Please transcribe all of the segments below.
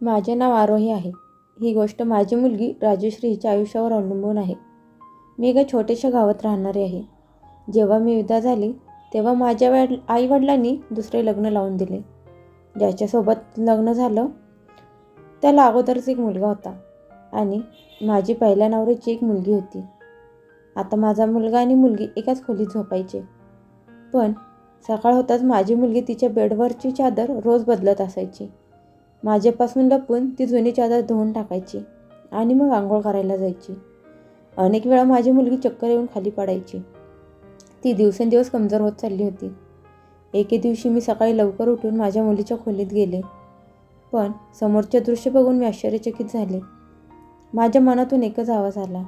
माझे नाव आरोही आहे. ही गोष्ट माझी मुलगी राजश्री हिच्या आयुष्यावर अवलंबून आहे. मी एका छोट्याशा गावात राहणारी आहे. जेव्हा मी विदा झाली तेव्हा माझ्या वड आईवडिलांनी दुसरे लग्न लावून दिले. ज्याच्यासोबत लग्न झालं त्याला अगोदरच एक मुलगा होता आणि माझी पहिल्या नवऱ्याची एक मुलगी होती. आता माझा मुलगा आणि मुलगी एकाच खोलीत झोपायचे. पण सकाळ होताच माझी मुलगी तिच्या बेडवरची चादर रोज बदलत असायची. माझ्यापासून लपून ती जुनी चादर धुवून टाकायची आणि मग आंघोळ करायला जायची. अनेक वेळा माझी मुलगी चक्कर येऊन खाली पडायची. ती दिवसेंदिवस कमजोर होत चालली होती. एके दिवशी मी सकाळी लवकर उठून माझ्या मुलीच्या खोलीत गेले. पण समोरचे दृश्य बघून मी आश्चर्यचकित झाले. माझ्या मनातून एकच आवाज आला.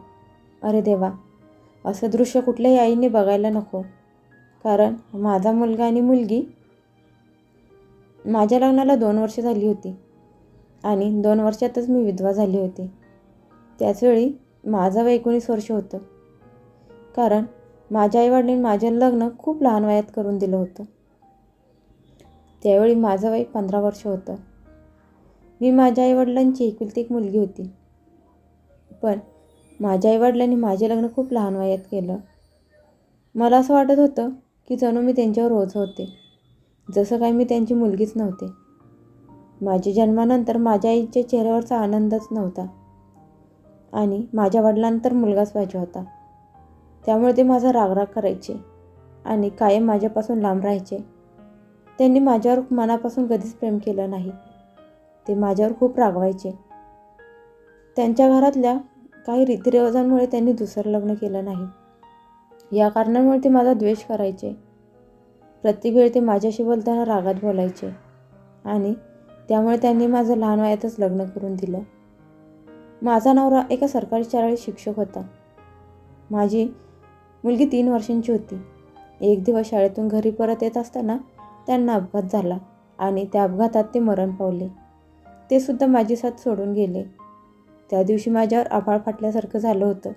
अरे देवा असं दृश्य कुठल्याही आईने बघायला नको. कारण माझा मुलगा आणि मुलगी माझ्या लग्नाला दोन वर्ष झाली होती. आणि दोन वर्षातच मी विधवा झाली होती. त्याचवेळी माझं वय एकोणीस वर्ष होतं. कारण माझ्या आईवडिलांनी माझं लग्न खूप लहान वयात करून दिलं होतं. त्यावेळी माझं वय पंधरा वर्ष होतं. मी माझ्या आईवडिलांची एकुलती एक मुलगी होती. पण माझ्या आईवडिलांनी माझे लग्न खूप लहान वयात केलं. मला असं वाटत होतं की जणू मी त्यांच्यावर रोज होते. जसं काय मी त्यांची मुलगीच नव्हते. माझ्या जन्मानंतर माझ्या आईच्या चेहऱ्यावरचा आनंदच नव्हता. आणि माझ्या वडिलांतर मुलगाच पाहिजे होता. त्यामुळे ते माझा रागराग करायचे आणि कायम माझ्यापासून लांब राहायचे. त्यांनी माझ्यावर मनापासून कधीच प्रेम केलं नाही. ते माझ्यावर खूप रागवायचे. त्यांच्या घरातल्या काही रीतिरिवाजांमुळे त्यांनी दुसरं लग्न केलं नाही. या कारणामुळे ते माझा द्वेष करायचे. प्रत्येक वेळी ते माझ्याशी बोलताना रागात बोलायचे. आणि त्यामुळे त्यांनी माझं लहान वयातच लग्न करून दिलं. माझा नवरा एका सरकारी शाळेत शिक्षक होता. माझी मुलगी तीन वर्षांची होती. एक दिवस शाळेतून घरी परत येत असताना त्यांना अपघात झाला आणि त्या अपघातात ते मरण पावले. ते सुद्धा माझी साथ सोडून गेले. त्या दिवशी माझ्यावर आभाळ फाटल्यासारखं झालं होतं.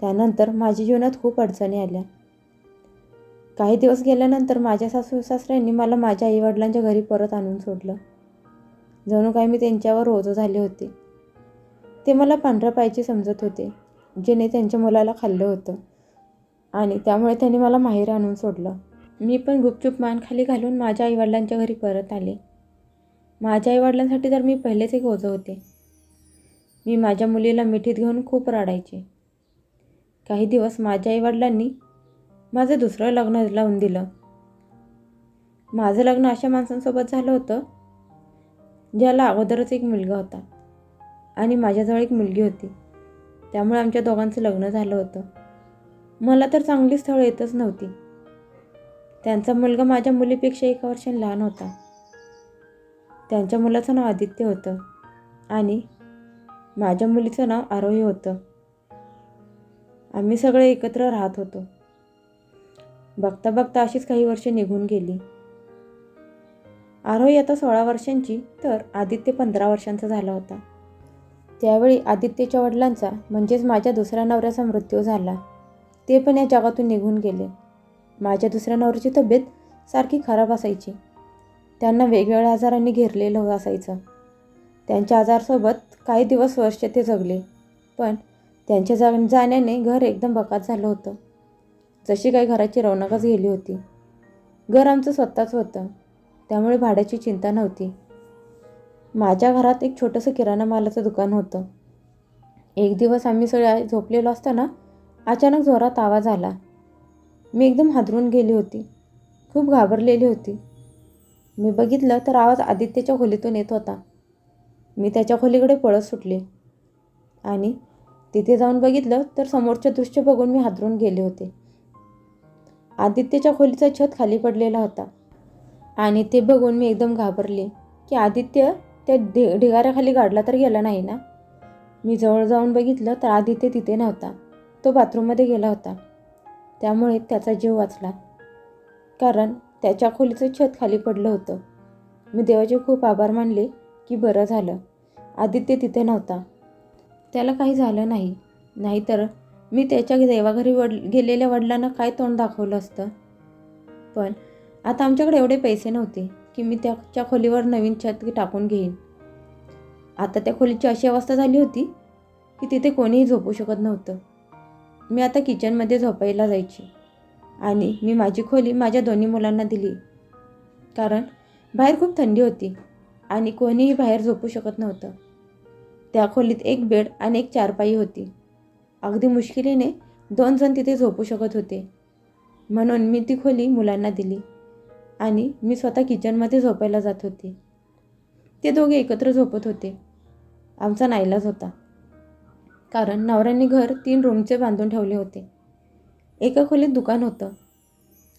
त्यानंतर माझ्या जीवनात खूप अडचणी आल्या. काही दिवस गेल्यानंतर माझ्या सासू सासऱ्यांनी मला माझ्या आईवडिलांच्या घरी परत आणून सोडलं. जणू काय मी त्यांच्यावर रोज झाले होते. ते मला पांढऱ्या पायचे समजत होते जेणे त्यांच्या मुलाला खाल्लं होतं आणि त्यामुळे त्यांनी मला माहेर आणून सोडलं. मी पण गुपचूप मान खाली घालून माझ्या आईवडिलांच्या घरी परत आले. माझ्या आईवडिलांसाठी तर मी पहिलेच एक ओझं होते. मी माझ्या मुलीला मिठीत घेऊन खूप रडायचे. काही दिवस माझ्या आईवडिलांनी माझं दुसरं लग्न लावून दिलं. माझं लग्न अशा माणसांसोबत झालं होतं ज्याला अगोदरच एक मुलगा होता आणि माझ्याजवळ एक मुलगी होती. त्यामुळे आमच्या दोघांचं लग्न झालं होतं. मला तर चांगली स्थळं येतच नव्हती. त्यांचा मुलगा माझ्या मुलीपेक्षा एका वर्षाने लहान होता. त्यांच्या मुलाचं नाव आदित्य होतं आणि माझ्या मुलीचं नाव आरोही होतं. आम्ही सगळे एकत्र राहत होतो. बघता बघता अशीच काही वर्षे निघून गेली. आरोही आता सोळा वर्षांची तर आदित्य पंधरा वर्षांचा झाला होता. त्यावेळी आदित्यच्या वडिलांचा म्हणजेच माझ्या दुसऱ्या नवऱ्याचा मृत्यू झाला. ते पण या जगातून निघून गेले. माझ्या दुसऱ्या नवऱ्याची तब्येत सारखी खराब असायची. त्यांना वेगवेगळ्या आजारांनी घेरलेलं असायचं. त्यांच्या आजारसोबत काही दिवस वर्ष ते जगले. पण त्यांच्या जा जाण्याने घर एकदम बकात झालं होतं. जशी काही घराची रौनकच गेली होती. घर आमचं स्वतःच होतं. त्यामुळे भाड्याची चिंता नव्हती. माझ्या घरात एक छोटंसं किराणा मालाचं दुकान होतं. एक दिवस आम्ही सगळ्या झोपलेलो असताना अचानक जोरात आवाज आला. मी एकदम हादरून गेली होती. खूप घाबरलेली होती. मी बघितलं तर आवाज आदित्यच्या खोलीतून येत होता. मी त्याच्या खोलीकडे पळत सुटले. आणि तिथे जाऊन बघितलं तर समोरचे दृश्य बघून मी हादरून गेले होते. आदित्यच्या खोलीचा छत खाली पडलेला होता. आणि ते बघून मी एकदम घाबरले की आदित्य त्या ढे ढिगाऱ्याखाली गाडला तर गेला नाही ना? मी जवळ जाऊन बघितलं तर आदित्य तिथे नव्हता. तो बाथरूममध्ये गेला होता. त्यामुळे त्याचा जीव वाचला. कारण त्याच्या खोलीचं छत खाली पडलं होतं. मी देवाचे खूप आभार मानले की बरं झालं. आदित्य तिथे नव्हता. त्याला काही झालं नाही. नाहीतर मी त्याच्या देवाघरी वड गेलेल्या वडिलांना काय तोंड दाखवलं असतं? पण आता आमच्याकडे एवढे पैसे नव्हते की मी त्याच्या खोलीवर नवीन छत टाकून घेईन. आता त्या खोलीची अशी अवस्था झाली होती की तिथे कोणीही झोपू शकत नव्हतं. मी आता किचनमध्ये झोपायला जायची आणि मी माझी खोली माझ्या दोन्ही मुलांना दिली. कारण बाहेर खूप थंडी होती आणि कोणीही बाहेर झोपू शकत नव्हतं. त्या खोलीत एक बेड आणि एक चारपाई होती. अगदी मुश्किलीने दोन जण तिथे झोपू शकत होते. म्हणून मी ती खोली मुलांना दिली. आणि मी स्वतः किचनमध्ये झोपायला जात होते. ते दोघे एकत्र झोपत होते. आमचा नाईलाज होता. कारण नवऱ्याने घर तीन रूमचे बांधून ठेवले होते. एका खोलीत दुकान होतं.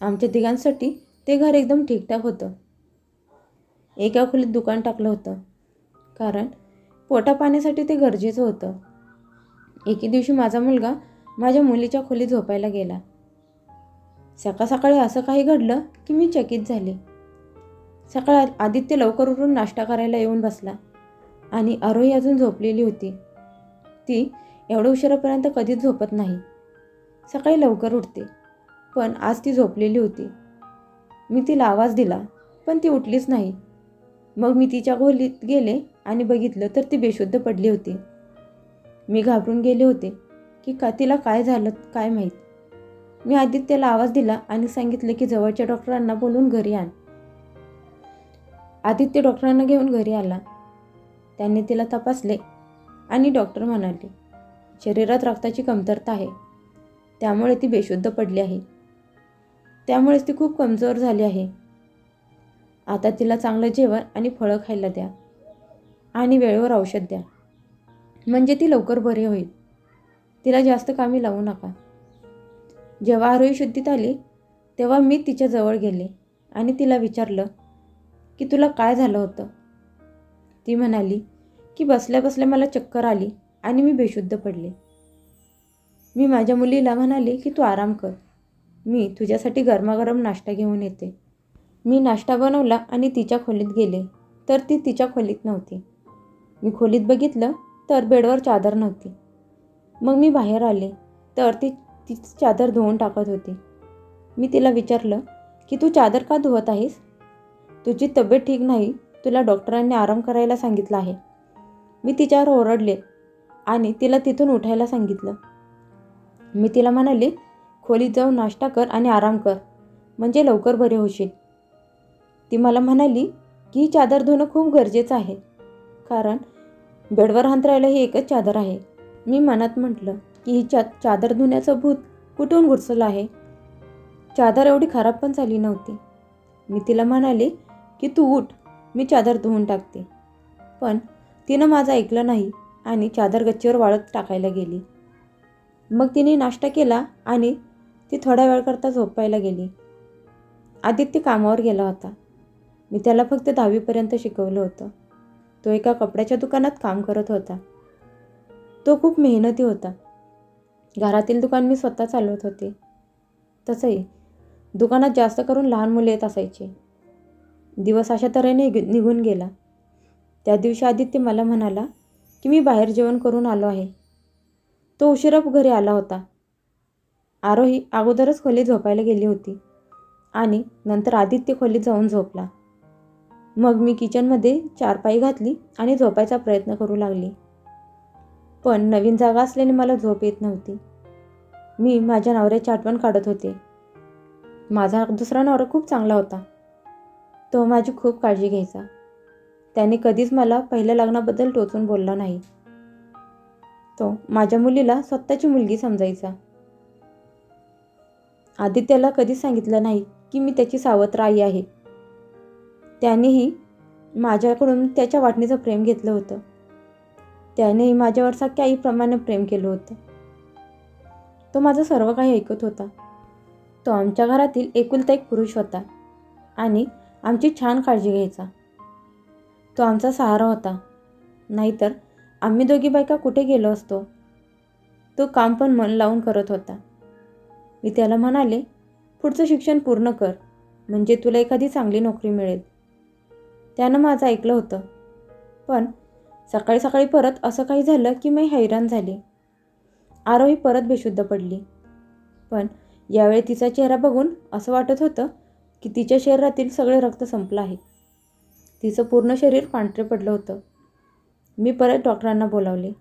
आमच्या तिघांसाठी ते घर एकदम ठीकठाक होतं. एका खोलीत दुकान टाकलं होतं. कारण पोटा पाण्यासाठी ते गरजेचं होतं. एके दिवशी माझा मुलगा माझ्या मुलीच्या खोलीत झोपायला गेला. सकाळ सकाळी असं काही घडलं की मी चकित झाले. सकाळ आदित्य लवकर उठून नाश्ता करायला येऊन बसला आणि आरोही अजून झोपलेली होती. ती एवढं उशिरापर्यंत कधीच झोपत नाही. सकाळी लवकर उठते पण आज ती झोपलेली होती. मी तिला आवाज दिला पण ती उठलीच नाही. मग मी तिच्या खोलीत गेले आणि बघितलं तर ती बेशुद्ध पडली होती. मी घाबरून गेले होते की का तिला काय झालं काय माहीत. मी आदित्यला आवाज दिला आणि सांगितलं की जवळच्या डॉक्टरांना बोलून घरी आण. आदित्य डॉक्टरांना घेऊन घरी आला. त्यांनी तिला तपासले आणि डॉक्टर म्हणाले शरीरात रक्ताची कमतरता आहे. त्यामुळे ती बेशुद्ध पडली आहे. त्यामुळेच ती खूप कमजोर झाली आहे. आता तिला चांगलं जेवण आणि फळं खायला द्या आणि वेळेवर औषध द्या. म्हणजे ती लवकर बरी होईल. तिला जास्त कामी लावू नका. जेव्हा आरोही शुद्धीत आली तेव्हा मी तिच्याजवळ गेले आणि तिला विचारलं की तुला काय झालं होतं? ती म्हणाली की बसल्या बसल्या मला चक्कर आली आणि मी बेशुद्ध पडले. मी माझ्या मुलीला म्हणाले की तू आराम कर मी तुझ्यासाठी गरमागरम नाश्ता घेऊन येते. मी नाश्ता बनवला आणि तिच्या खोलीत गेले तर ती तिच्या खोलीत नव्हती. मी खोलीत बघितलं तर बेडवर चादर नव्हती. मग मी बाहेर आले तर ती तीच चादर धुवून टाकत होती. मी तिला विचारलं की तू चादर का धुवत आहेस? तुझी तब्येत ठीक नाही तुला डॉक्टरांनी आराम करायला सांगितलं आहे. मी तिच्यावर ओरडले आणि तिला तिथून उठायला सांगितलं. मी तिला म्हणाले खोलीत जाऊन नाश्ता कर आणि आराम कर म्हणजे लवकर बरे होशील. ती मला म्हणाली की ही चादर धुणं खूप गरजेचं आहे कारण बेडवर अंतरायला ही एकच चादर आहे. मी मनात म्हटलं की ही चा चादर धुण्याचं भूत कुठून घुसलं आहे? चादर एवढी खराब पण झाली नव्हती. मी तिला म्हणाले की तू उठ मी चादर धुवून टाकते. पण तिनं माझं ऐकलं नाही आणि चादर गच्चीवर वाळत टाकायला गेली. मग तिने नाश्ता केला आणि ती थोड्या वेळकरता झोपायला गेली. आदित्य कामावर गेला होता. मी त्याला फक्त दहावीपर्यंत शिकवलं होतं. तो एका कपड्याच्या दुकानात काम करत होता. तो खूप मेहनती होता. घरातील दुकान मी स्वतः चालवत होते. तसंही दुकानात जास्त करून लहान मुले येत असायचे. दिवस अशा तऱ्हेने निघ- निघून गेला. त्या दिवशी आदित्य मला म्हणाला की मी बाहेर जेवण करून आलो आहे. तो उशिरा घरी आला होता. आरोही अगोदरच खोलीत झोपायला गेली होती आणि नंतर आदित्य खोलीत जाऊन झोपला. मग मी किचनमध्ये चारपाई घातली आणि झोपायचा प्रयत्न करू लागली. पण नवीन जागा असल्याने मला झोप येत नव्हती. मी माझ्या नवऱ्याची आठवण काढत होते. माझा दुसरा नवरा खूप चांगला होता. तो माझी खूप काळजी घ्यायचा. त्याने कधीच मला पहिल्या लग्नाबद्दल टोचून बोलला नाही. तो माझ्या मुलीला स्वतःची मुलगी समजायचा. आदित्याला कधीच सांगितलं नाही की मी त्याची सावत्र आई आहे. त्यानेही माझ्याकडून त्याच्या वाटणीचं प्रेम घेतलं होतं. त्यानेही माझ्यावर सख्या आईप्रमाणे प्रेम केलं होतं. तो माझं सर्व काही ऐकत होता. तो आमच्या घरातील एकुलता एक पुरुष होता आणि आमची छान काळजी घ्यायचा. तो आमचा सहारा होता. नाहीतर आम्ही दोघी बायका कुठे गेलो असतो? तो काम पण मन लावून करत होता. मी त्याला म्हणाले पुढचं शिक्षण पूर्ण कर म्हणजे तुला एखादी चांगली नोकरी मिळेल. त्यानं माझं ऐकलं होतं. पण सकाळी सकाळी परत असं काही झालं की मी हैराण झाले. आरोही परत बेशुद्ध पडली. पण यावेळी तिचा चेहरा बघून असं वाटत होतं की तिच्या शरीरातील सगळे रक्त संपलं आहे. तिचं पूर्ण शरीर पांढरे पडलं होतं. मी परत डॉक्टरांना बोलावले.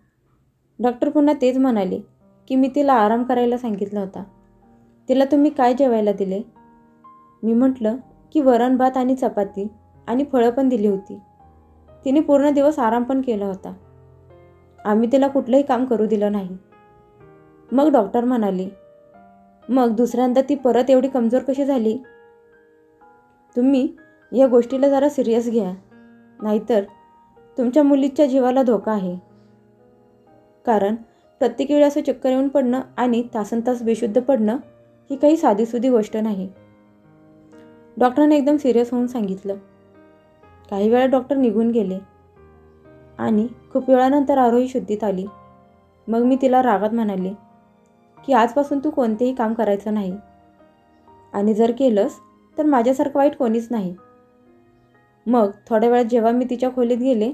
डॉक्टर पुन्हा तेच म्हणाले की मी तिला आराम करायला सांगितला होता. तिला तुम्ही काय जेवायला दिले? मी म्हटलं की वरण भात आणि चपाती आणि फळं पण दिली होती. तिने पूर्ण दिवस आराम पण केला होता. आम्ही तिला कुठलंही काम करू दिलं नाही. मग डॉक्टर म्हणाले मग दुसऱ्यांदा ती परत एवढी कमजोर कशी झाली? तुम्ही या गोष्टीला जरा सिरियस घ्या. नाहीतर तुमच्या मुलीच्या जीवाला धोका आहे. कारण प्रत्येक वेळी असं चक्कर येऊन पडणं आणि तासन तास बेशुद्ध पडणं ही काही साधीसुधी गोष्ट नाही. डॉक्टरांनी एकदम सिरियस होऊन सांगितलं. काही वेळा डॉक्टर निघून गेले आणि खूप वेळानंतर आरोही शुद्धीत आली. मग मी तिला रागात म्हणाले की आजपासून तू कोणतेही काम करायचं नाही. आणि जर केलंस तर माझ्यासारखं वाईट कोणीच नाही. मग थोड्या वेळात जेव्हा मी तिच्या खोलीत गेले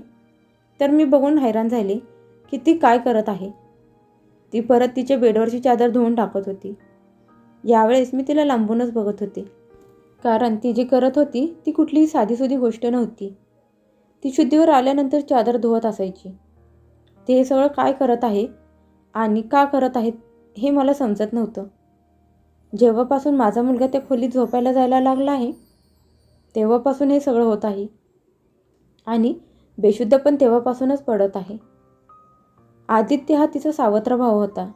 तर मी बघून हैराण झाले की ती काय करत आहे. ती परत तिच्या बेडवरची चादर धुवून टाकत होती. यावेळेस मी तिला लांबूनच बघत होते. कारण ती जी करत होती ती कुठलीही साधीसुधी गोष्ट नव्हती. ती शुद्धीवर आल्यानंतर चादर धुवत असायची. ते सगळं काय करत आहे आणि का करत आहेत हे मला समजत नव्हतं. जेव्हापासून माझा मुलगा त्या खोलीत झोपायला जायला लागला आहे तेव्हापासून हे सगळं होत आहे. आणि बेशुद्ध पण तेव्हापासूनच पडत आहे. आदित्य हा तिचा सावत्र भाऊ होता.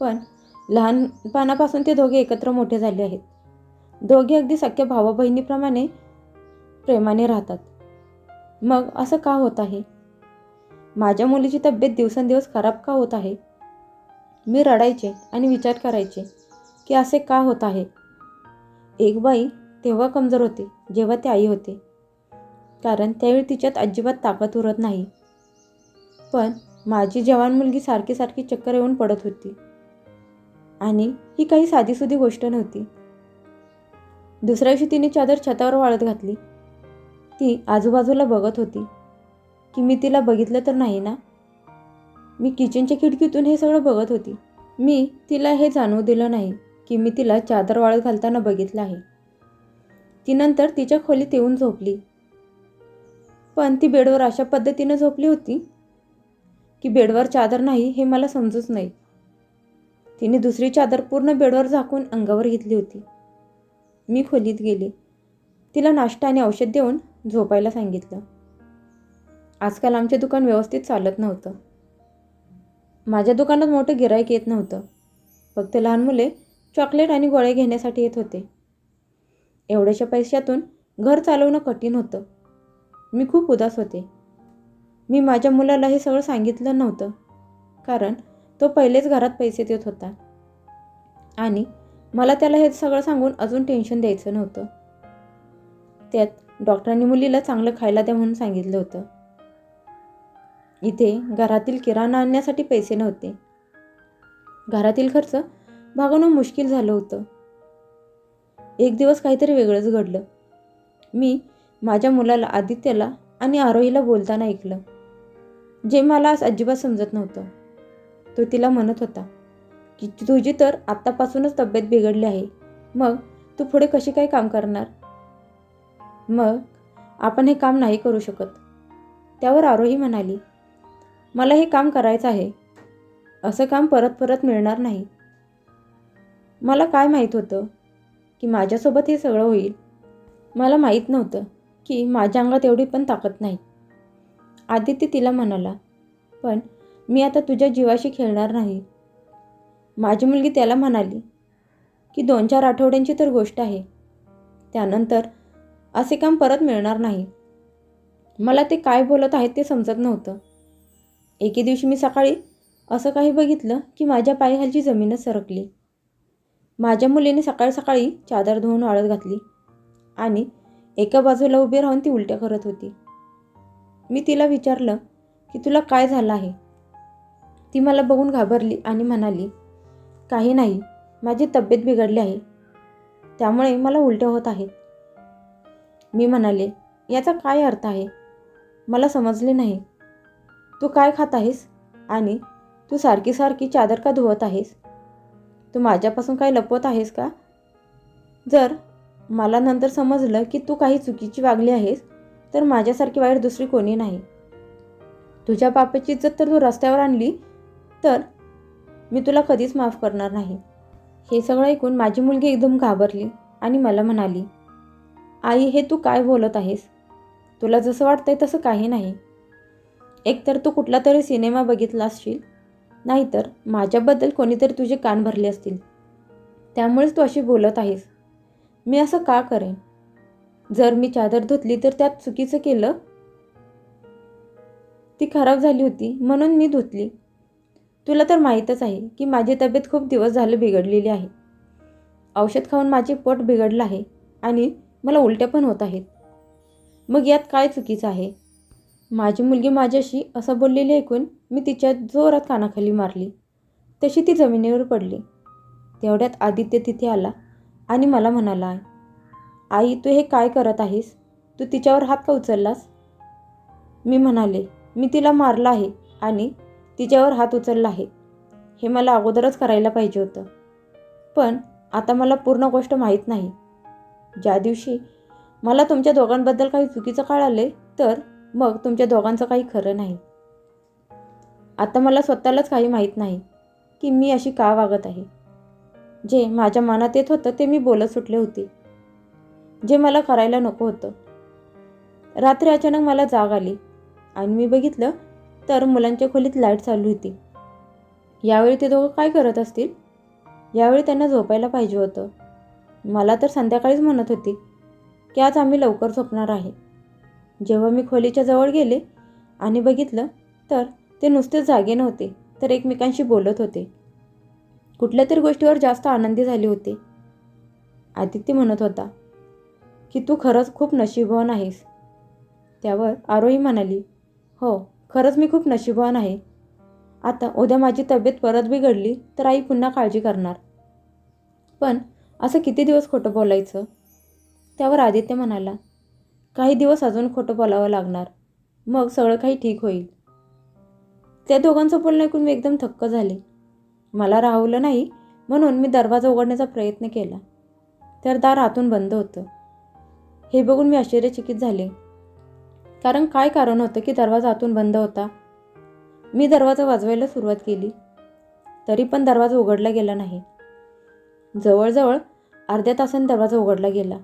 पण लहानपणापासून ते दोघे एकत्र मोठे झाले आहेत. दोघे अगदी सख्या भावा बहिणीप्रमाणे प्रेमाने राहतात. मग असं का होत आहे? माझ्या मुलीची तब्येत दिवसेंदिवस खराब का होत आहे? मी रडायचे आणि विचार करायचे की असे का होत आहे? एक बाई तेव्हा कमजोर होते जेव्हा ती आई होते. कारण त्यावेळी तिच्यात अजिबात ताकद उरत नाही. पण माझी जवान मुलगी सारखी सारखी चक्कर येऊन पडत होती. आणि ही काही साधीसुधी गोष्ट नव्हती. दुसऱ्या दिवशी तिने चादर छतावर वाळत घातली. ती आजूबाजूला बघत होती. की मी तिला बघितलं तर नाही ना? मी किचनच्या खिडकीतून हे सगळं बघत होती. मी तिला हे जाणवू दिलं नाही की मी तिला चादर वाळत घालताना बघितलं आहे. ती नंतर तिच्या खोलीत येऊन झोपली. पण ती बेडवर अशा पद्धतीनं झोपली होती की बेडवर चादर नाही हे मला समजूच नाही. तिने दुसरी चादर पूर्ण बेडवर झाकून अंगावर घेतली होती. मी खोलीत गेले. तिला नाश्ता आणि औषध देऊन झोपायला सांगितलं. आजकाल आमचे दुकान व्यवस्थित चालत नव्हतं. माझ्या दुकानात मोठं गिरायक येत नव्हतं. फक्त लहान मुले चॉकलेट आणि गोळे घेण्यासाठी येत होते. एवढ्याशा पैशातून घर चालवणं कठीण होतं. मी खूप उदास होते. मी माझ्या मुलाला हे सगळं सांगितलं नव्हतं. कारण तो पहिलेच घरात पैसे देत होता. आणि मला त्याला हे सगळं सांगून अजून टेन्शन द्यायचं नव्हतं. त्यात डॉक्टरांनी मुलीला चांगलं खायला द्या म्हणून सांगितलं होतं. इथे घरातील किराणा आणण्यासाठी पैसे नव्हते. घरातील खर्च भागवणं मुश्किल झालं होतं. एक दिवस काहीतरी वेगळंच घडलं. मी माझ्या मुलाला आदित्यला आणि आरोहीला बोलताना ऐकलं. जे मला आज अजिबात समजत नव्हतं. तो तिला म्हणत होता की तुझी तर आत्तापासूनच तब्येत बिघडली आहे. मग तू पुढे कशी काय काम करणार? मग आपण हे काम नाही करू शकत. त्यावर आरोही म्हणाली मला हे काम करायचं आहे. असं काम परत परत मिळणार नाही. मला काय माहीत होतं की माझ्यासोबत हे सगळं होईल? मला माहीत नव्हतं की माझ्या अंगात एवढी पण ताकद नाही. आदित्य तिला म्हणाला पण मी आता तुझ्या जीवाशी खेळणार नाही. माझी मुलगी त्याला म्हणाली की दोन चार आठवड्यांची तर गोष्ट आहे. त्यानंतर असे काम परत मिळणार नाही. मला ते काय बोलत आहेत ते समजत नव्हतं. एके दिवशी मी सकाळी असं काही बघितलं की माझ्या पायाखालची जमीनच सरकली. माझ्या मुलीने सकाळ सकाळी चादर धुवून वाळत घातली आणि एका बाजूला उभी राहून ती उलट्या करत होती. मी तिला विचारलं की तुला काय झालं आहे? ती मला बघून घाबरली आणि म्हणाली काही नाही माझी तब्येत बिघडली आहे. त्यामुळे मला उलट्या होत आहेत मी म्हणाले याचा काय अर्थ आहे? मला समजले नाही. तू काय खात आहेस? आणि तू सारखी सारखी चादर का धुवत आहेस? तू माझ्यापासून काय लपवत आहेस का? जर मला नंतर समजलं की तू काही चुकीची वागली आहेस तर माझ्यासारखी वाईट दुसरी कोणी नाही. तुझ्या बापाची इज्जत तर तू रस्त्यावर आणली तर मी तुला कधीच माफ करणार नाही. हे सगळं ऐकून माझी मुलगी एकदम घाबरली आणि मला म्हणाली आई हे तू काय बोलत आहेस? तुला जसं वाटतंय तसं काही नाही. एकतर तू कुठला तरी सिनेमा बघितला असशील नाहीतर माझ्याबद्दल कोणीतरी तुझे कान भरले असतील. त्यामुळेच तू अशी बोलत आहेस. मी असं का करेन? जर मी चादर धुतली तर त्यात चुकीचं केलं? ती खराब झाली होती म्हणून मी धुतली. तुला तर माहीतच आहे की माझी तब्येत खूप दिवस झाले बिघडलेली आहे. औषध खाऊन माझे पोट बिघडलं आहे आणि मला उलट्या पण होत आहेत. मग यात काय चुकीचं आहे? माझी मुलगी माझ्याशी असं बोललेली ऐकून मी तिच्या जोरात कानाखाली मारली. तशी ती जमिनीवर पडली. तेवढ्यात आदित्य तिथे आला आणि मला म्हणाला आई तू हे काय करत आहेस? तू तिच्यावर हात का उचललास? मी म्हणाले मी तिला मारला आहे आणि तिच्यावर हात उचलला आहे. हे मला अगोदरच करायला पाहिजे होतं. पण आता मला पूर्ण गोष्ट माहीत नाही. ज्या दिवशी मला तुमच्या दोघांबद्दल काही चुकीचं कळाले तर मग तुमच्या दोघांचं काही खरं नाही. आता मला स्वतःलाच काही माहीत नाही की मी अशी का वागत आहे. जे माझ्या मनात येत होतं ते मी बोलत सुटले होते. जे मला करायला नको होतं. रात्री अचानक मला जाग आली आणि मी बघितलं तर मुलांच्या खोलीत लाइट चालू होती. यावेळी ते दोघं काय करत असतील? यावेळी त्यांना झोपायला पाहिजे होतं. मला तर संध्याकाळीच म्हणत होती की आज आम्ही लवकर झोपणार आहे. जेव्हा मी खोलीच्या जवळ गेले आणि बघितलं तर ते नुसतेच जागे नव्हते तर एकमेकांशी बोलत होते. कुठल्या तरी गोष्टीवर जास्त आनंदी झाले होते. आदित्य म्हणत होता की तू खरंच खूप नशीबवान आहेस. त्यावर आरोही म्हणाली हो खरंच मी खूप नशीबवान आहे. आता उद्या माझी तब्येत परत बिघडली तर आई पुन्हा काळजी करणार. पण असं किती दिवस खोटं बोलायचं? त्यावर आदित्य म्हणाला काही दिवस अजून खोटं बोलावं लागणार. मग सगळं काही ठीक होईल. त्या दोघांचं बोलणं ऐकून मी एकदम थक्क झाले. मला राहवलं नाही म्हणून मी दरवाजा उघडण्याचा प्रयत्न केला. तर दार आतून बंद होतं. हे बघून मी आश्चर्यचकित झाले. कारण काय कारण होतं की दरवाजा आतून बंद होता? मी दरवाजा वाजवायला सुरुवात केली. तरी पण दरवाजा उघडला गेला नाही. जवळजवळ अर्ध्या तासाने दरवाजा उघडला गेला.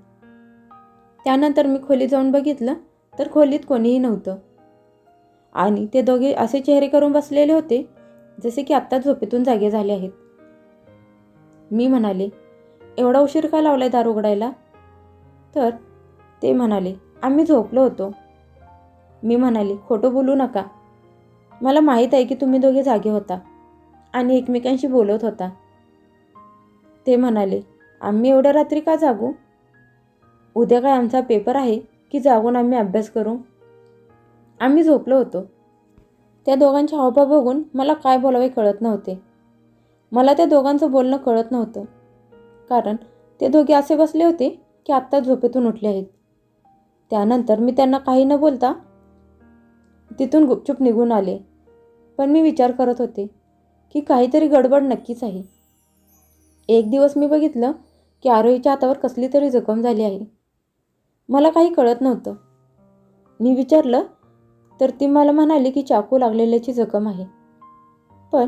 त्यानंतर मी खोलीत जाऊन बघितलं तर खोलीत कोणीही नव्हतं. आणि ते दोघे असे चेहरे करून बसलेले होते जसे की आत्ता झोपेतून जागे झाले आहेत. मी म्हणाले एवढा उशीर का लावलाय दार उघडायला? तर ते म्हणाले आम्ही झोपलो होतो. मी म्हणाले खोटं बोलू नका. मला माहीत आहे की तुम्ही दोघे जागे होता आणि एकमेकांशी बोलत होता. ते म्हणाले आम्ही एवढ्या रात्री का जागू? उद्या काय आमचा पेपर आहे की जागून आम्ही अभ्यास करू? आम्ही झोपलो होतो. त्या दोघांचे हावभाव बघून मला काय बोलावे कळत नव्हते. मला त्या दोघांचं बोलणं कळत नव्हतं. कारण ते दोघे असे बसले होते की आत्ता झोपेतून उठले आहेत. त्यानंतर मी त्यांना काही न बोलता तिथून गुपचूप निघून आले. पण मी विचार करत होते की काहीतरी गडबड नक्कीच आहे. एक दिवस मी बघितलं की आरोहीच्या हातावर कसली तरी जखम झाली आहे. मला काही कळत नव्हतं. मी विचारलं तर ती मला म्हणाली की चाकू लागलेल्याची जखम आहे. पण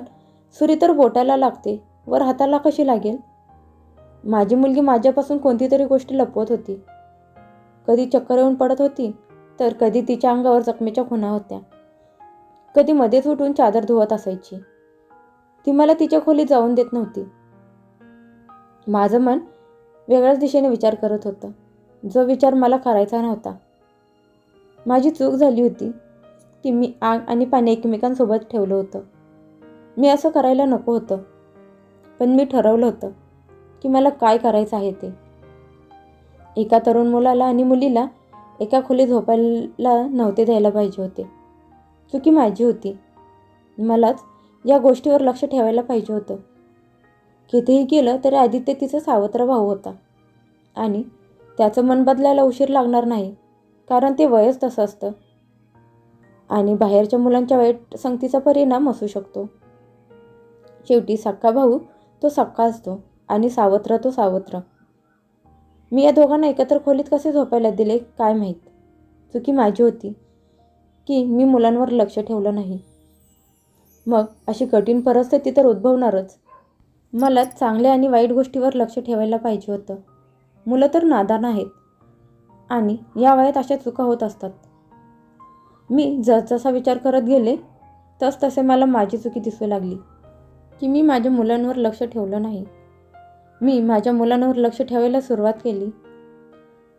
सुरी तर बोटाला लागते वर हाताला कशी लागेल? माझी मुलगी माझ्यापासून कोणती तरी गोष्ट लपवत होती. कधी चक्कर येऊन पडत होती तर कधी तिच्या अंगावर जखमेच्या खुणा होत्या. कधी मध्येच उठून चादर धुवत असायची. ती मला तिच्या खोलीत जाऊन देत नव्हती. माझं मन वेगळ्याच दिशेने विचार करत होतं. जो विचार मला करायचा नव्हता. माझी चूक झाली होती की मी आग आणि पाणी एकमेकांसोबत ठेवलं होतं. मी असं करायला नको होतं पण मी ठरवलं होतं की मला काय करायचं आहे ते. एका तरुण मुलाला आणि मुलीला एका खोली झोपायला नव्हते द्यायला पाहिजे होते. चुकी माझी होती. मलाच या गोष्टीवर लक्ष ठेवायला पाहिजे होतं. कितीही केलं तरी आदित्य तिचा सावत्र भाऊ होता आणि त्याचं मन बदलायला उशीर लागणार नाही कारण ते वयच तसं असतं. आणि बाहेरच्या मुलांच्या वाईट संगतीचा परिणाम असू शकतो. शेवटी सक्का भाऊ तो सक्का असतो आणि सावत्र तो सावत्र. मी या दोघांना एकत्र खोलीत कसे झोपायला दिले काय माहीत? चुकी माझी होती की मी मुलांवर लक्ष ठेवलं नाही. मग अशी कठीण परिस्थिती तर उद्भवणारच. मला चांगल्या आणि वाईट गोष्टीवर लक्ष ठेवायला पाहिजे होतं. मुलं तर नादान आहेत. आणि या वयात अशा चुका होत असतात. मी जसजसा विचार करत गेले तस तसे मला माझी चुकी दिसू लागली की मी माझ्या मुलांवर लक्ष ठेवलं नाही. मी माझ्या मुलांवर लक्ष ठेवायला सुरुवात केली.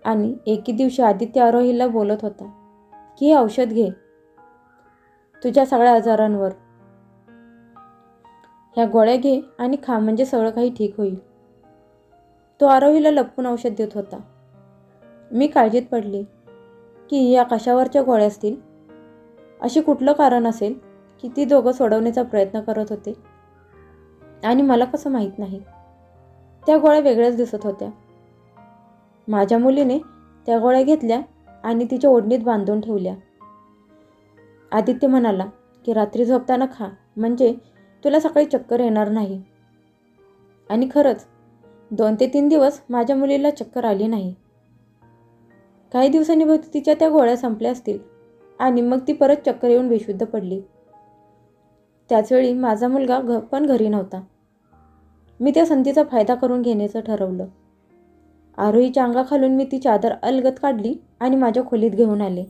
आणि एके दिवशी आदित्य आरोहीला बोलत होता की हे औषध घे तुझ्या सगळ्या आजारांवर. ह्या गोळ्या घे आणि खा म्हणजे सगळं काही ठीक होईल. तो आरोहीला लपवून औषध देत होता. मी काळजीत पडली की या कशावरच्या गोळ्या असतील? असे कुठलं कारण असेल की ती दोघं सोडवण्याचा प्रयत्न करत होते? आणि मला कसं माहीत नाही. त्या गोळ्या वेगळ्याच दिसत होत्या. माझ्या मुलीने त्या गोळ्या घेतल्या आणि तिच्या ओढणीत बांधून ठेवल्या. आदित्य म्हणाला की रात्री झोपताना खा. म्हणजे तुला सकाळी चक्कर येणार नाही. आणि खरंच दोन ते तीन दिवस माझ्या मुलीला चक्कर आली नाही. काही दिवसांनी बहुतेक तिच्या त्या गोळ्या संपल्या असतील आणि मग ती परत चक्कर येऊन बेशुद्ध पडली. त्याचवेळी माझा मुलगा घ पण घरी नव्हता. मी त्या संधीचा फायदा करून घेण्याचं ठरवलं. आरोहीच्या अंगाखालून मी ती चादर अलगत काढली आणि माझ्या खोलीत घेऊन आले.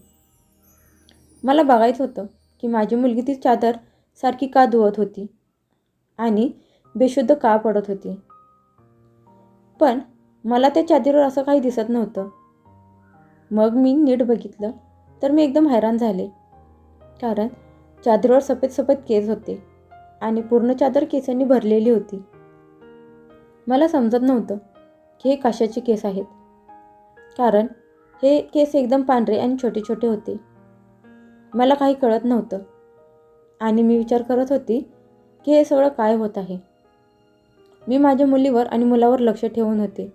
मला बघायचं होतं की माझी मुलगी ती चादर सारखी का धुवत होती आणि बेशुद्ध का पडत होती. पण मला त्या चादरीवर असं काही दिसत नव्हतं. मग मी नीट बघितलं तर मी एकदम हैराण झाले. कारण चादरीवर सफेद सफेद केस होते आणि पूर्ण चादर केसांनी भरलेली होती. मला समजत नव्हतं की हे कशाचे केस आहेत. कारण हे केस एकदम पांढरे आणि छोटे छोटे होते. मला काही कळत नव्हतं. आणि मी विचार करत होती की हे सगळं काय होत आहे. मी माझ्या मुलीवर आणि मुलावर लक्ष ठेवून होते.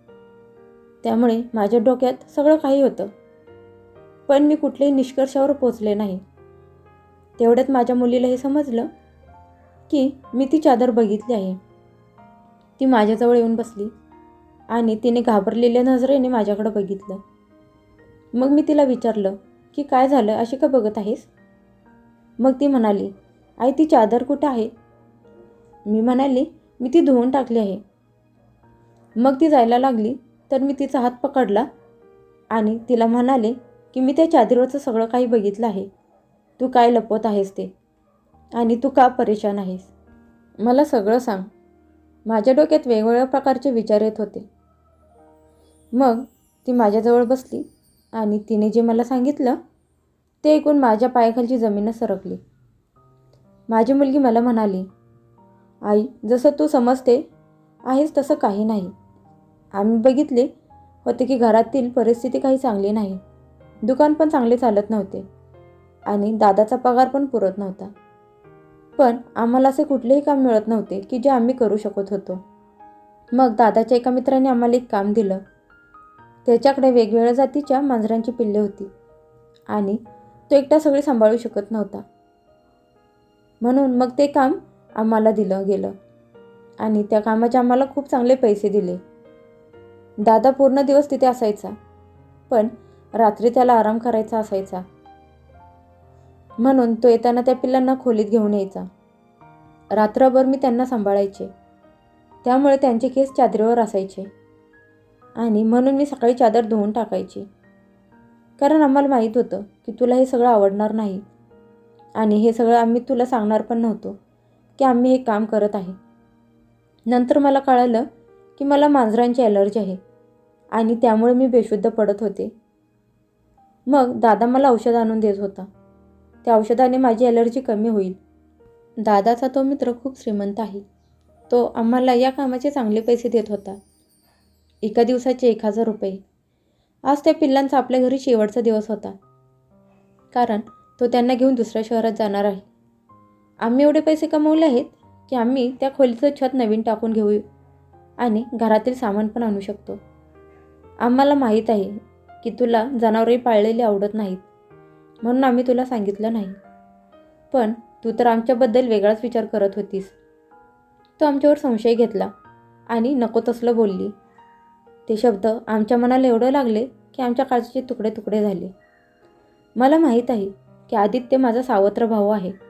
त्यामुळे माझ्या डोक्यात सगळं काही होतं. पण मी कुठल्याही निष्कर्षावर पोचले नाही. तेवढ्यात माझ्या मुलीला हे समजलं की मी ती चादर बघितली आहे. ती माझ्याजवळ येऊन बसली आणि तिने घाबरलेल्या नजरेने माझ्याकडं बघितलं. मग मी तिला विचारलं की काय झालं? अशी का बघत आहेस? मग ती म्हणाली आई ती चादर कुठं आहे? मी म्हणाली मी ती धुवून टाकली आहे. मग ती जायला लागली तर मी तिचा हात पकडला आणि तिला म्हणाले की मी त्या चादरीवरचं सगळं काही बघितलं आहे. तू काय लपवत आहेस ते? आणि तू का परेशान आहेस? मला सगळं सांग. माझ्या डोक्यात वेगवेगळ्या प्रकारचे विचार येत होते. मग ती माझ्याजवळ बसली आणि तिने जे मला सांगितलं ते ऐकून माझ्या पायाखालची जमीन सरकली. माझी मुलगी मला म्हणाली आई जसं तू समजते आहेस तसं काही नाही. आम्ही बघितले होते की घरातील परिस्थिती काही चांगली नाही. दुकान पण चांगले चालत नव्हते आणि दादाचा पगार पण पुरत नव्हता. पण आम्हाला असे कुठलेही काम मिळत नव्हते की जे आम्ही करू शकत होतो. मग दादाच्या एका मित्राने आम्हाला एक काम दिलं. त्याच्याकडे वेगवेगळ्या जातीच्या मांजरांची पिल्ले होती आणि तो एकटा सगळी सांभाळू शकत नव्हता. म्हणून मग ते काम आम्हाला दिलं गेलं. आणि त्या कामाचे आम्हाला खूप चांगले पैसे दिले. दादा पूर्ण दिवस तिथे असायचा. पण रात्री त्याला आराम करायचा असायचा. म्हणून तो येताना त्या पिल्लांना खोलीत घेऊन यायचा. रात्रभर मी त्यांना सांभाळायचे. त्यामुळे त्यांचे केस चादरीवर असायचे. आणि म्हणून मी सकाळी चादर धुवून टाकायची. कारण आम्हाला माहीत होतं की तुला हे सगळं आवडणार नाही. आणि हे सगळं आम्ही तुला सांगणार पण नव्हतो. की आम्ही हे काम करत आहे. नंतर मला कळालं की मला मांजरांची ॲलर्जी आहे आणि त्यामुळे मी बेशुद्ध पडत होते. मग दादा मला औषध आणून देत होता. त्या औषधाने माझी ॲलर्जी कमी होईल. दादाचा तो मित्र खूप श्रीमंत आहे. तो आम्हाला या कामाचे चांगले पैसे देत होता. एका दिवसाचे एक हजार रुपये. आज त्या पिल्लांचा आपल्या घरी शेवटचा दिवस होता. कारण तो त्यांना घेऊन दुसऱ्या शहरात जाणार आहे. आम्ही एवढे पैसे कमवले आहेत की आम्ही त्या खोलीचं छत नवीन टाकून घेऊ आणि घरातील सामान पण आणू शकतो. आम्हाला माहीत आहे की तुला जनावरे पाळलेली आवडत नाहीत म्हणून आम्ही तुला सांगितलं नाही. पण तू तर आमच्याबद्दल वेगळाच विचार करत होतीस. तो आमच्यावर संशय घेतला आणि नको तसलं बोलली. ते शब्द आमच्या मनाला एवढं लागले की आमच्या काळजीचे तुकडे तुकडे झाले. मला माहीत आहे की आदित्य माझा सावत्र भाऊ आहे.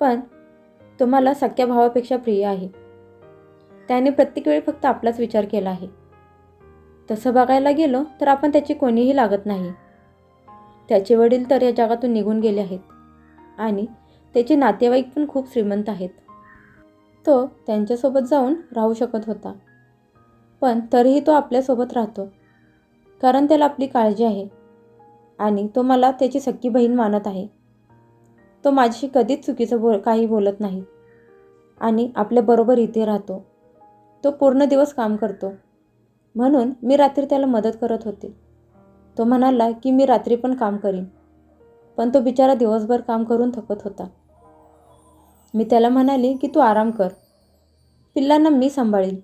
पण तो मला सख्या भावापेक्षा प्रिय आहे. त्याने प्रत्येक वेळी फक्त आपलाच विचार केला आहे. तसं बघायला गेलो तर आपण त्याची कोणीही लागत नाही. त्याचे वडील तर या जगातून निघून गेले आहेत आणि त्याचे नातेवाईक पण खूप श्रीमंत आहेत. तो त्यांच्यासोबत जाऊन राहू शकत होता. पण तरीही तो आपल्यासोबत राहतो कारण त्याला आपली काळजी आहे आणि तो मला त्याची सख्खी बहीण मानत आहे. तो माझ्याशी कधीच चुकीचं बोल काही बोलत नाही. आणि आपल्याबरोबर इथे राहतो. तो पूर्ण दिवस काम करतो. म्हणून मी रात्री त्याला मदत करत होते. तो म्हणाला की मी रात्री पण काम करीन. पण तो बिचारा दिवसभर काम करून थकत होता. मी त्याला म्हणाले की तू आराम कर. पिल्लांना मी सांभाळीन.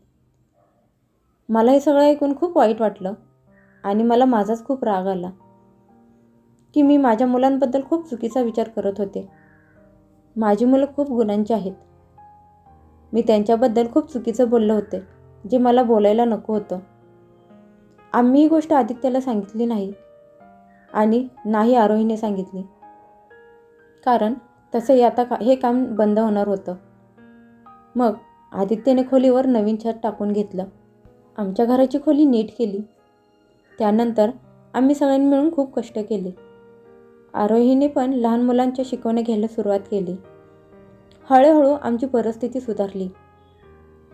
मला हे सगळं ऐकून खूप वाईट वाटलं आणि मला माझाच खूप राग आला. की मी माझ्या मुलांबद्दल खूप चुकीचा विचार करत होते. माझी मुलं खूप गुणांची आहेत. मी त्यांच्याबद्दल खूप चुकीचं बोललं होते जे मला बोलायला नको होतं. आम्ही ही गोष्ट आदित्याला सांगितली नाही आणि नाही आरोहीने सांगितली. कारण तसंही आता का हे काम बंद होणार होतं. मग आदित्यने खोलीवर नवीन छत टाकून घेतलं. आमच्या घराची खोली नीट केली. त्यानंतर आम्ही सगळ्यांनी मिळून खूप कष्ट केले. आरोहीने पण लहान मुलांच्या शिकवण्या घ्यायला सुरुवात केली. हळूहळू आमची परिस्थिती सुधारली.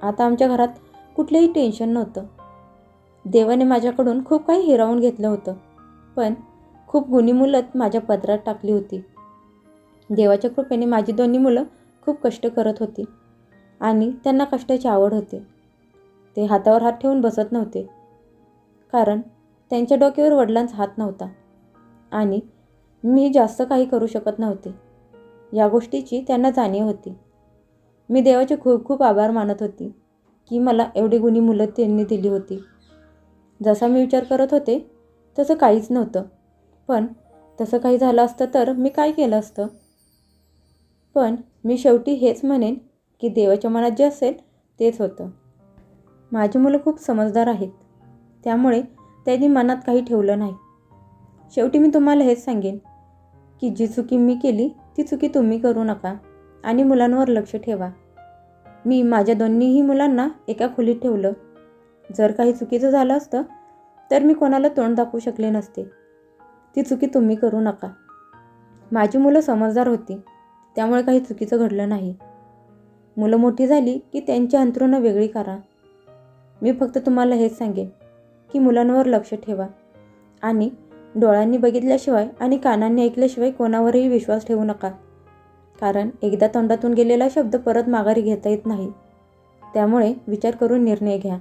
आता आमच्या घरात कुठलंही टेन्शन नव्हतं. देवाने माझ्याकडून खूप काही हिरावून घेतलं होतं. पण खूप गुणी मुलं माझ्या पदरात टाकली होती. देवाच्या कृपेने माझी दोन्ही मुलं खूप कष्ट करत होती आणि त्यांना कष्टाची आवड होती. ते हातावर हात ठेवून बसत नव्हते. कारण त्यांच्या डोक्यावर वडिलांचा हात नव्हता आणि मी जास्त काही करू शकत नव्हते. या गोष्टीची त्यांना जाणीव होती. मी देवाचे खूप खूप आभार मानत होती की मला एवढी गुणी मुलं त्यांनी दिली होती. जसा मी विचार करत होते तसं काहीच नव्हतं. पण तसं काही झालं असतं तर मी काय केलं असतं? पण मी शेवटी हेच म्हणेन की देवाच्या मनात जे असेल तेच होतं. माझी मुलं खूप समजदार आहेत. त्यामुळे त्यांनी मनात काही ठेवलं नाही. शेवटी मी तुम्हाला हेच सांगेन की जी चुकी मी केली ती चुकी तुम्ही करू नका आणि मुलांवर लक्ष ठेवा. मी माझ्या दोन्हीही मुलांना एका खोलीत ठेवलं. जर काही चुकीचं झालं असतं तर मी कोणाला तोंड दाखवू शकले नसते. ती चुकी तुम्ही करू नका. माझी मुलं समजदार होती त्यामुळे काही चुकीचं घडलं नाही. मुलं मोठी झाली की त्यांची अंतरुणं वेगळी करा. मी फक्त तुम्हाला हेच सांगेन की मुलांवर लक्ष ठेवा आणि डोळ्यांनी बघितल्याशिवाय आणि कानांनी ऐकल्याशिवाय कोणावरही विश्वास ठेवू नका. कारण एकदा तोंडातून गेलेला शब्द परत माघारी घेता येत नाही. त्यामुळे विचार करून निर्णय घ्या.